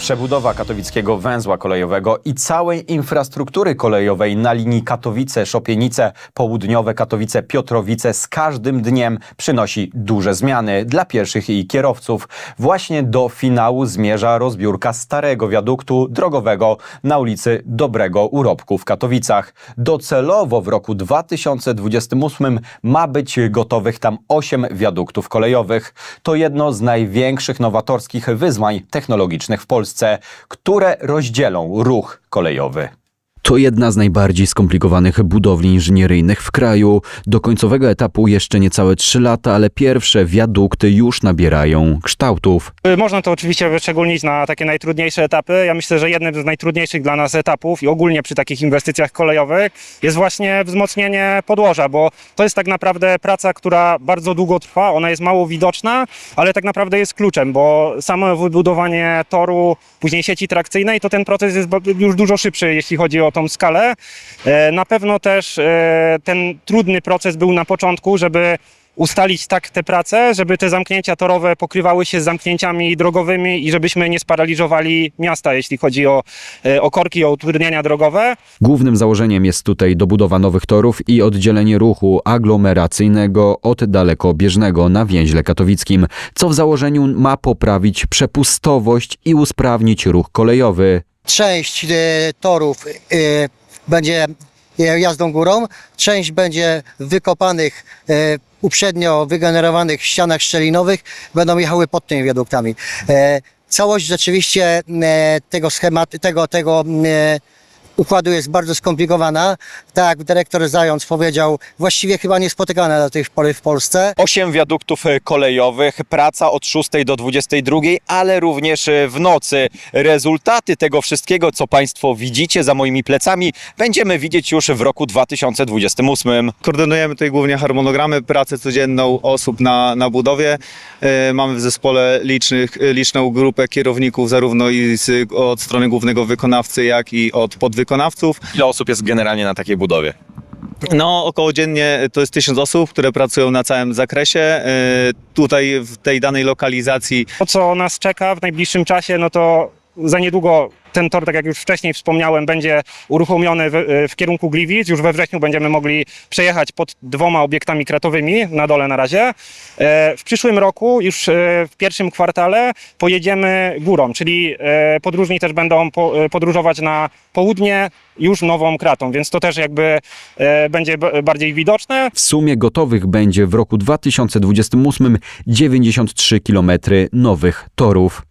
Przebudowa katowickiego węzła kolejowego i całej infrastruktury kolejowej na linii Katowice-Szopienice, południowe Katowice-Piotrowice z każdym dniem przynosi duże zmiany dla pieszych i kierowców. Właśnie do finału zmierza rozbiórka starego wiaduktu drogowego na ulicy Dobrego Urobku w Katowicach. Docelowo w roku 2028 ma być gotowych tam 8 wiaduktów kolejowych. To jedno z największych nowatorskich wyzwań technologicznych w Polsce, które rozdzielą ruch kolejowy. To jedna z najbardziej skomplikowanych budowli inżynieryjnych w kraju. Do końcowego etapu jeszcze niecałe 3 lata, ale pierwsze wiadukty już nabierają kształtów. Y, Można to oczywiście wyszczególnić na takie najtrudniejsze etapy. Ja myślę, że jednym z najtrudniejszych dla nas etapów i ogólnie przy takich inwestycjach kolejowych jest właśnie wzmocnienie podłoża, bo to jest tak naprawdę praca, która bardzo długo trwa, ona jest mało widoczna, ale tak naprawdę jest kluczem, bo samo wybudowanie toru, później sieci trakcyjnej, to ten proces jest już dużo szybszy, jeśli chodzi o skalę. E, Na pewno też e, ten trudny proces był na początku, żeby ustalić tak te prace, żeby te zamknięcia torowe pokrywały się z zamknięciami drogowymi i żebyśmy nie sparaliżowali miasta, jeśli chodzi o, e, o korki, o utrudnienia drogowe. Głównym założeniem jest tutaj dobudowa nowych torów i oddzielenie ruchu aglomeracyjnego od dalekobieżnego na więźle katowickim, co w założeniu ma poprawić przepustowość i usprawnić ruch kolejowy. Część e, torów e, będzie jazdą górą, część będzie wykopanych, e, uprzednio wygenerowanych ścianach szczelinowych, będą jechały pod tymi wiaduktami. Całość rzeczywiście tego schematu, tego, tego układu jest bardzo skomplikowana. Tak jak dyrektor Zając powiedział, właściwie chyba niespotykana do tej pory w Polsce. Osiem wiaduktów e, kolejowych, praca od 6 do 22, ale również e, w nocy. Rezultaty tego wszystkiego, co Państwo widzicie za moimi plecami, będziemy widzieć już w roku 2028. Koordynujemy tutaj głównie harmonogramy, pracę codzienną osób na, na budowie. E, Mamy w zespole licznych, liczną grupę kierowników, zarówno i z, od strony głównego wykonawcy, jak i od podwykonawców. Ile osób jest generalnie na takiej budowie? No, około dziennie to jest tysiąc osób, które pracują na całym zakresie. E, Tutaj w tej danej lokalizacji To, co nas czeka w najbliższym czasie, no to za niedługo ten tor, tak jak już wcześniej wspomniałem, będzie uruchomiony w, w kierunku Gliwic. Już we wrześniu będziemy mogli przejechać pod dwoma obiektami kratowymi, na dole na razie. E, W przyszłym roku, już e, w pierwszym kwartale, pojedziemy górą, czyli e, podróżni też będą po- e, podróżować na południe już nową kratą, więc to też jakby e, będzie bardziej widoczne. W sumie gotowych będzie w roku 2028 93 km nowych torów.